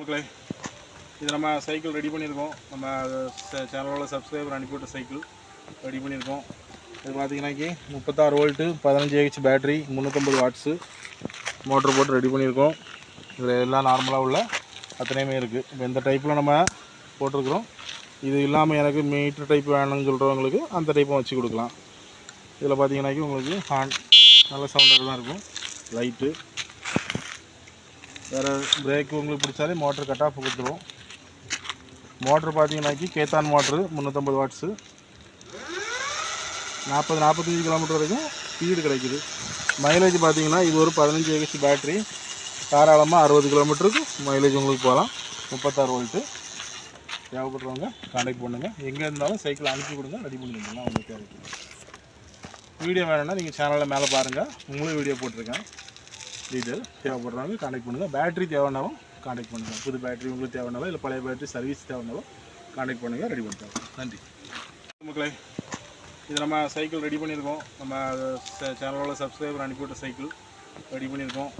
மக்களே இது நம்ம சைக்கிள் ரெடி பண்ணியிருக்கோம். நம்ம சேனலோட சப்ஸ்கிரைபர் அனுப்பிவிட்ட சைக்கிள் ரெடி பண்ணியிருக்கோம். இது பார்த்தீங்கன்னாக்கி முப்பத்தாறு வோல்ட்டு பதினஞ்சு ஏஹெச் பேட்டரி முந்நூற்றம்பது வாட்ஸு மோட்ரு போட்டு ரெடி பண்ணியிருக்கோம். இதில் எல்லாம் நார்மலாக உள்ள அத்தனையுமே இருக்குது இப்போ இந்த டைப்பில் நம்ம போட்டிருக்கிறோம். இது இல்லாமல் எனக்கு மீட்ரு டைப் வேணும்னு சொல்கிறவங்களுக்கு அந்த டைப்பும் வச்சு கொடுக்கலாம். இதில் பார்த்தீங்கன்னாக்கி உங்களுக்கு ஹான் நல்ல சவுண்டாக தான் இருக்கும். லைட்டு வேறு பிரேக்கு உங்களுக்கு பிடிச்சாலே மோட்ரு கட் ஆஃப் கொடுத்துருவோம். மோட்ரு பார்த்தீங்கன்னாக்கி கேத்தான் மோட்ரு முந்நூற்றம்பது வாட்ஸு நாற்பது நாற்பத்தஞ்சு கிலோமீட்டர் வரைக்கும் ஸ்பீடு கிடைக்குது. மைலேஜ் பார்த்தீங்கன்னா இது ஒரு பதினஞ்சு ஏஹெச் பேட்ரி தாராளமாக அறுபது கிலோமீட்டருக்கு மைலேஜ் உங்களுக்கு போகலாம். முப்பத்தாறு வோல்ட்டு தேவைப்படுறவங்க கான்டாக்ட் பண்ணுங்கள் எங்கே இருந்தாலும் சைக்கிள் அனுப்பி கொடுங்க. ரெடி பண்ணி உங்களுக்கு தேவைக்கு வீடியோ வேணும்னா நீங்கள் சேனலில் மேலே பாருங்கள் உங்களும் வீடியோ போட்டிருக்கேன். டீட்டெயில் தேவைப்படுறவங்க காண்டாக்ட் பண்ணுங்கள் பேட்டரி தேவைனாலும் காண்டாக்ட் பண்ணுங்கள் புது பேட்டரி உங்களுக்கு தேவைனாலும் இல்லை பழைய பேட்டரி சர்வீஸ் தேவைனாலும் காண்டாக்ட் பண்ணுங்கள் ரெடி பண்ணிட்டோம் நன்றி. மக்களே இது நம்ம சைக்கிள் ரெடி பண்ணியிருக்கோம். நம்ம சேனலோட சப்ஸ்கிரைபர் அனுப்பிவிட்ட சைக்கிள் ரெடி பண்ணியிருக்கோம்.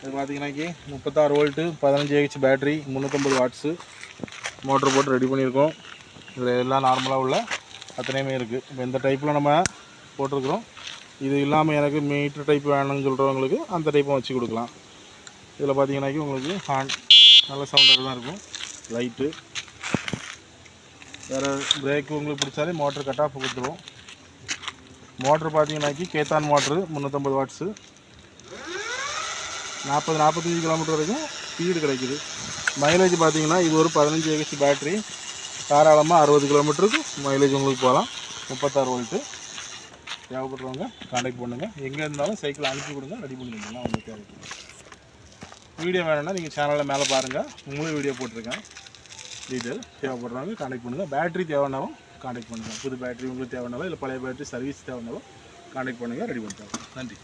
இது பார்த்தீங்கன்னாக்கி முப்பத்தாறு வோல்ட்டு பதினஞ்சு ஏஹெச் பேட்ரி முந்நூற்றம்பது வாட்ஸு மோட்ரு போட்டு ரெடி பண்ணியிருக்கோம். இதில் எல்லாம் நார்மலாக உள்ள அத்தனையுமே இருக்குது இப்போ இந்த டைப்பில் நம்ம போட்டிருக்கிறோம். இது இல்லாமல் எனக்கு மீட்ரு டைப் வேணும்னு சொல்கிறவங்களுக்கு அந்த டைப்பும் வச்சு கொடுக்கலாம். இதில் பார்த்தீங்கன்னாக்கி உங்களுக்கு ஹார்ன் நல்ல சவுண்டாக தான் இருக்கும். லைட்டு வேறு பிரேக்கு உங்களுக்கு பிடிச்சாலே மோட்ரு கட் ஆஃப் கொடுத்துரும் மோட்ரு பார்த்தீங்கன்னாக்கி கேத்தான் மோட்ரு முந்நூற்றம்பது வாட்ஸு நாற்பது நாற்பத்தஞ்சு கிலோமீட்டர் வரைக்கும் ஸ்பீடு கிடைக்குது. மைலேஜ் பார்த்தீங்கன்னா இது ஒரு பதினஞ்சு ஏஹெச் பேட்ரி தாராளமாக அறுபது கிலோமீட்டருக்கு மைலேஜ் உங்களுக்கு போகலாம். முப்பத்தாறு வோல்ட்டு தேவைப்படுறவங்க காண்டாக்ட் பண்ணுங்கள் எங்கே இருந்தாலும் சைக்கிள் அனுப்பி கொடுங்க ரெடி பண்ணி கொடுங்க உங்களுக்கு தேவைக்கு வீடியோ வேணும்னா நீங்கள் சேனலில் மேலே பாருங்கள் உங்களும் வீடியோ போட்டிருக்கேன். டீட்டெயில் தேவைப்படுறவங்க காண்டாக்ட் பண்ணுங்கள் பேட்டரி தேவைனாலும் காண்டாக்ட் பண்ணுங்கள் புது பேட்டரி உங்களுக்கு தேவைனாலும் இல்லை பழைய பேட்டரி சர்வீஸ் தேவைனாலும் காண்டாக்ட் பண்ணுங்கள் ரெடி பண்ணிட்டோம் நன்றி.